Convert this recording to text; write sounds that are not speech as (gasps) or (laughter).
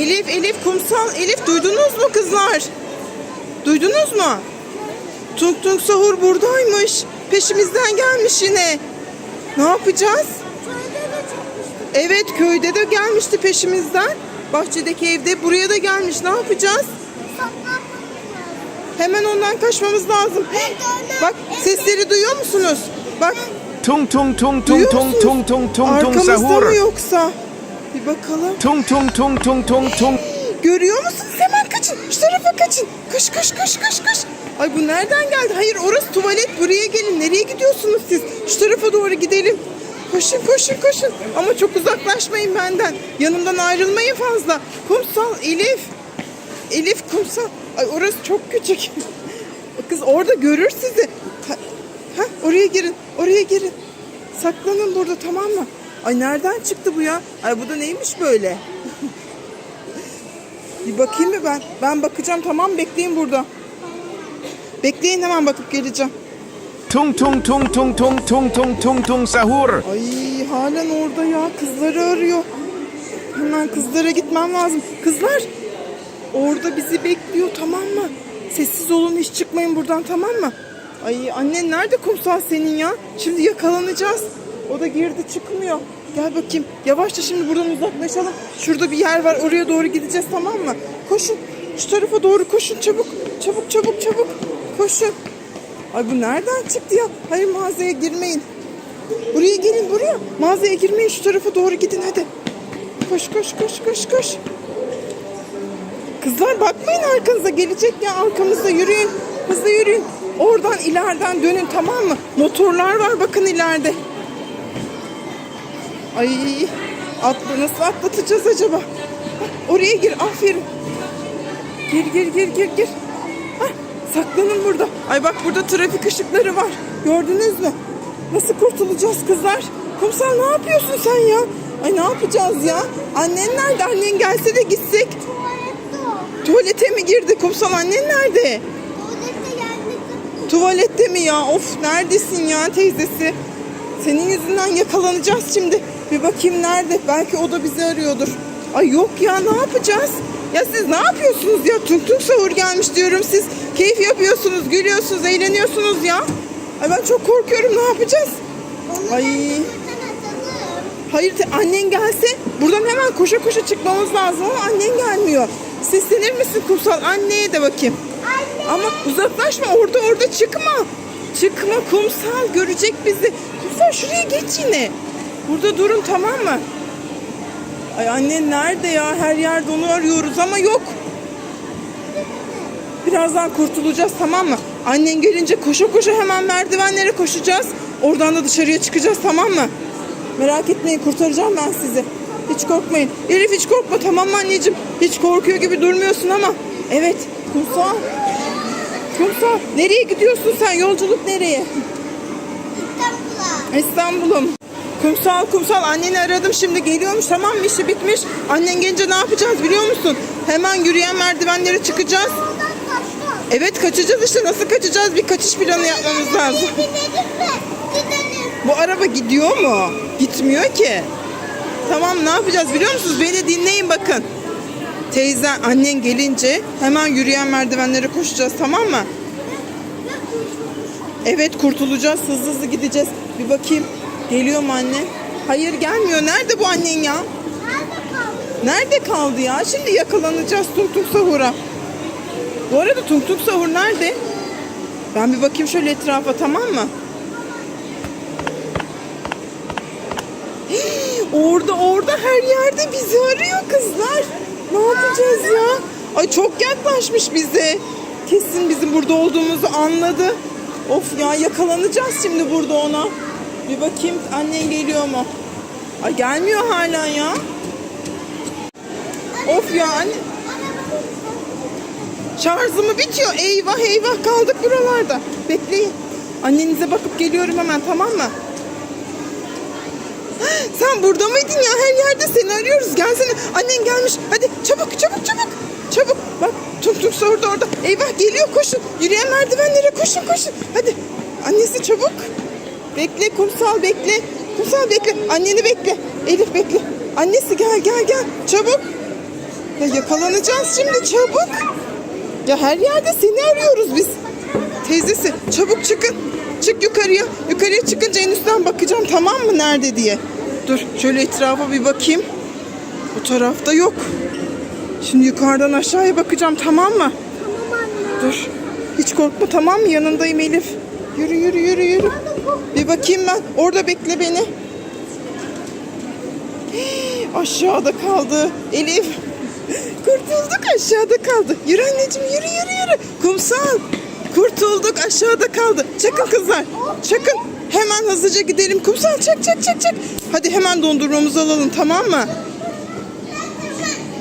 Elif, Elif, kumsal. Elif duydunuz mu kızlar? Duydunuz mu? Tung Tung Sahur buradaymış. Peşimizden gelmiş yine. Ne yapacağız? Evet köyde de gelmişti peşimizden. Bahçedeki evde buraya da gelmiş. Ne yapacağız? Hemen ondan kaçmamız lazım. Bak sesleri duyuyor musunuz? Bak Tung tung tung tung tung tung tung tung tung Arkamızda mı sahur. yoksa? Bir bakalım. Tung tung tung tung tung tung. (gasps) Görüyor musunuz? Hemen kaçın. Şu tarafa kaçın. Koş koş koş koş koş. Ay bu nereden geldi? Hayır orası tuvalet. Buraya gelin. Nereye gidiyorsunuz siz? Şu tarafa doğru gidelim. Koşun koşun koşun. Ama çok uzaklaşmayın benden. Yanımdan ayrılmayın fazla. Kumsal Elif. Elif kumsal. Ay orası çok küçük. (laughs) Kız orada görür sizi. Ha, ha, oraya girin. Oraya girin. Saklanın burada tamam mı? Ay nereden çıktı bu ya? Ay bu da neymiş böyle? (laughs) Bir bakayım mı ben? Ben bakacağım tamam bekleyin burada. Bekleyin hemen bakıp geleceğim. Tung tung tung tung tung tung tung tung tung sahur. Ay halen orada ya kızları arıyor. Hemen kızlara gitmem lazım. Kızlar orada bizi bekliyor tamam mı? Sessiz olun hiç çıkmayın buradan tamam mı? Ay annen nerede kumsal senin ya? Şimdi yakalanacağız. O da girdi çıkmıyor. Gel bakayım. Yavaşça şimdi buradan uzaklaşalım. Şurada bir yer var. Oraya doğru gideceğiz tamam mı? Koşun. Şu tarafa doğru koşun çabuk. Çabuk çabuk çabuk. Koşun. Ay bu nereden çıktı ya? Hayır mağazaya girmeyin. Buraya gelin buraya. Mağazaya girmeyin şu tarafa doğru gidin hadi. Koş koş koş koş koş. Kızlar bakmayın arkanıza gelecek ya arkamızda yürüyün. Hızlı yürüyün. Oradan ileriden dönün tamam mı? Motorlar var bakın ileride. Ay atla nasıl atlatacağız acaba? Hah, Oraya gir aferin. Gir gir gir gir gir. Hah, saklanın burada. Ay bak burada trafik ışıkları var. Gördünüz mü? Nasıl kurtulacağız kızlar? Kumsal ne yapıyorsun sen ya? Ay ne yapacağız ya? Annen nerede? Annen gelse de gitsek. Tuvalette. Tuvalete mi girdi? Kumsal annen nerede? Tuvalette geldi. Tuvalette mi ya? Of neredesin ya teyzesi? Senin yüzünden yakalanacağız şimdi. Bir bakayım nerede? Belki o da bizi arıyordur. Ay yok ya ne yapacağız? Ya siz ne yapıyorsunuz ya? Tung tung sahur gelmiş diyorum. Siz keyif yapıyorsunuz, gülüyorsunuz, eğleniyorsunuz ya. Ay ben çok korkuyorum. Ne yapacağız? Onu Ay. Hayır annen gelse buradan hemen koşa koşa çıkmamız lazım ama annen gelmiyor. Seslenir misin kumsal? Anneye de bakayım. Anne. Ama uzaklaşma orada orada çıkma. Çıkma kumsal görecek bizi. Kumsal şuraya geç yine. Burada durun tamam mı? Ay annen nerede ya? Her yerde onu arıyoruz ama yok. Birazdan kurtulacağız tamam mı? Annen gelince koşa koşa hemen merdivenlere koşacağız. Oradan da dışarıya çıkacağız tamam mı? Merak etmeyin kurtaracağım ben sizi. Hiç korkmayın. Elif hiç korkma tamam mı anneciğim? Hiç korkuyor gibi durmuyorsun ama. Evet kumsal. Kumsal nereye gidiyorsun sen? Yolculuk nereye? İstanbul'a. İstanbul'um. Kumsal kumsal anneni aradım şimdi geliyormuş tamam mı işi bitmiş. Annen gelince ne yapacağız biliyor musun? Hemen yürüyen merdivenlere çıkacağız. Evet kaçacağız işte nasıl kaçacağız bir kaçış planı yapmamız lazım. Bu araba gidiyor mu? Gitmiyor ki. Tamam ne yapacağız biliyor musunuz? Beni dinleyin bakın. Teyzen annen gelince hemen yürüyen merdivenlere koşacağız tamam mı? Evet kurtulacağız hızlı hızlı gideceğiz. Bir bakayım geliyor mu anne? Hayır gelmiyor. Nerede bu annen ya? Nerede kaldı? Nerede kaldı ya? Şimdi yakalanacağız Tung Sahur'a. Bu arada Tung Sahur nerede? Ben bir bakayım şöyle etrafa tamam mı? (gasps) Orada orada her yerde bizi arıyor kızlar. Ne yapacağız ya? Ay çok yaklaşmış bize. Kesin bizim burada olduğumuzu anladı. Of ya yakalanacağız şimdi burada ona. Bir bakayım annen geliyor mu? Ay gelmiyor hala ya. Of ya anne. Şarjımı bitiyor. Eyvah eyvah kaldık buralarda. Bekleyin. Annenize bakıp geliyorum hemen tamam mı? (gasps) Sen burada mıydın ya? Her yerde seni arıyoruz. Gelsene. Annen gelmiş. Hadi çabuk çabuk çabuk. Çabuk. Bak tuk tuk orada orada. Eyvah geliyor koşun. Yürüyen merdivenlere koşun koşun. Hadi. Annesi çabuk. Bekle kumsal bekle. Kumsal bekle. Anneni bekle. Elif bekle. Annesi gel gel gel. Çabuk. Ya yakalanacağız şimdi çabuk. Ya her yerde seni arıyoruz biz. Teyzesi çabuk çıkın. Çık yukarıya. Yukarıya çıkınca en üstten bakacağım tamam mı nerede diye. Dur şöyle etrafa bir bakayım. Bu tarafta yok. Şimdi yukarıdan aşağıya bakacağım tamam mı? Tamam anne. Dur. Hiç korkma tamam mı? Yanındayım Elif. Yürü yürü yürü yürü. Bir bakayım ben. Orada bekle beni. (gasps) Aşağıda kaldı. Elif. (laughs) Kurtulduk aşağıda kaldı. Yürü anneciğim yürü yürü yürü. Kumsal. Kurtulduk aşağıda kaldı. Çakın kızlar. Çakın. Hemen hızlıca gidelim. Kumsal çak çak çak çak. Hadi hemen dondurmamızı alalım tamam mı?